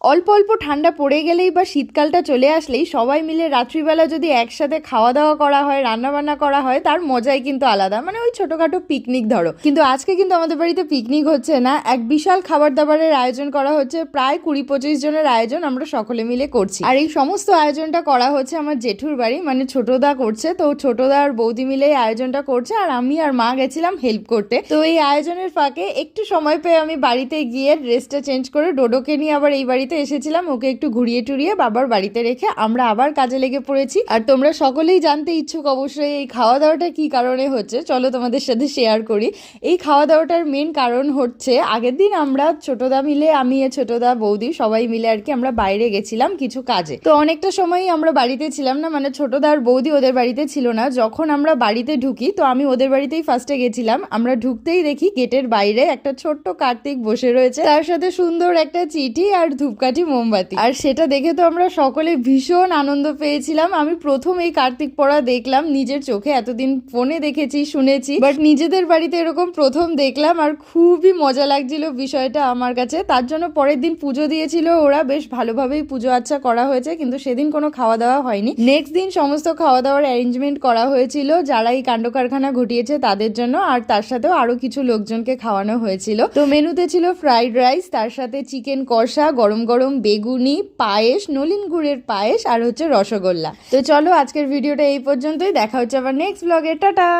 অল্প অল্প ঠান্ডা পড়ে গেলেই বা শীতকালটা চলে আসলেই সবাই মিলে রাত্রিবেলা যদি একসাথে খাওয়া দাওয়া করা হয় রান্না বান্না করা হয়, তার মজাই কিন্তু আলাদা। মানে ওই ছোটখাটো পিকনিক ধরো। কিন্তু আজকে কিন্তু আমাদের বাড়িতে পিকনিক হচ্ছে না। এক বিশাল খাবার দাবারের আয়োজন করা হচ্ছে। প্রায় কুড়ি পঁচিশ জনের আয়োজন আমরা সকলে মিলে করছি। আর এই সমস্ত আয়োজনটা করা হচ্ছে আমার জেঠুর বাড়ি। মানে ছোটদা করছে। তো ছোটদা আর বৌদি মিলে এই আয়োজনটা করছে। আর আমি আর মা গেছিলাম হেল্প করতে। তো এই আয়োজনের ফাঁকে একটু সময় পেয়ে আমি বাড়িতে গিয়ে ড্রেসটা চেঞ্জ করে ডোডোকে নিয়ে আবার এই বাড়িতে এসেছিলাম, ওকে একটু ঘুরিয়ে টুরিয়ে বাবার বাড়িতে রেখে আমরা আবার কাজে লেগে পড়েছি। আর তোমরা সকলেই জানতে ইচ্ছুক অবশ্যই এই খাওয়া দাওয়াটা কি কারণে হচ্ছে, চলো তোমাদের সাথে শেয়ার করি। এই খাওয়া দাওয়াটার মেন কারণ হচ্ছে, আগের দিন আমরা ছোটদা মিলে, আমি ছোটদা বৌদি সবাই মিলে আর কি আমরা বাইরে গেছিলাম কিছু কাজে। তো অনেকটা সময়ই আমরা বাড়িতে ছিলাম না মানে ছোটদা আর বৌদি ওদের বাড়িতে ছিল না। যখন আমরা বাড়িতে ঢুকি, তো আমি ওদের বাড়িতেই ফার্স্টে গেছিলাম। আমরা ঢুকতেই দেখি গেটের বাইরে একটা ছোট্ট কার্তিক বসে রয়েছে। তার সাথে সুন্দর একটা চিঠি আর ধূপকাঠি, মোমবাতি। আর সেটা দেখে তো আমরা সকলে ভীষণ আনন্দ পেয়েছিলাম। আমি প্রথম এই কার্তিক পড়া দেখলাম, নিজের চোখে এতদিন ফোনে দেখেছি, শুনেছি। বাট নিজেদের বাড়িতে এরকম প্রথম দেখলাম আর খুবই মজা লাগছিল বিষয়টা আমার কাছে। তার জন্য পরের দিন পুজো দিয়েছিল ওরা, বেশ ভালোভাবেই পুজো আচ্ছা করা হয়েছে, কিন্তু সেদিন কোনো খাওয়া দাওয়া হয়নি। নেক্সট দিন সমস্ত খাওয়া দাওয়ার অ্যারেঞ্জমেন্ট করা হয়েছিল, যারা এই কাণ্ড কারখানা ঘটিয়েছে তাদের জন্য, আর তার সাথেও আরও কিছু লোকজনকে খাওয়ানো হয়েছিল। তো মেনুতে ছিল ফ্রাইড রাইস তার সাথে চিকেন কষা, গরম গরম বেগুনি, পায়েস, নলিন গুড়ের পায়েস আর হচ্ছে রসগোল্লা। তো চলো আজকের ভিডিওটা এই পর্যন্তই। দেখা হচ্ছে আবার নেক্সট ব্লগে টাটা!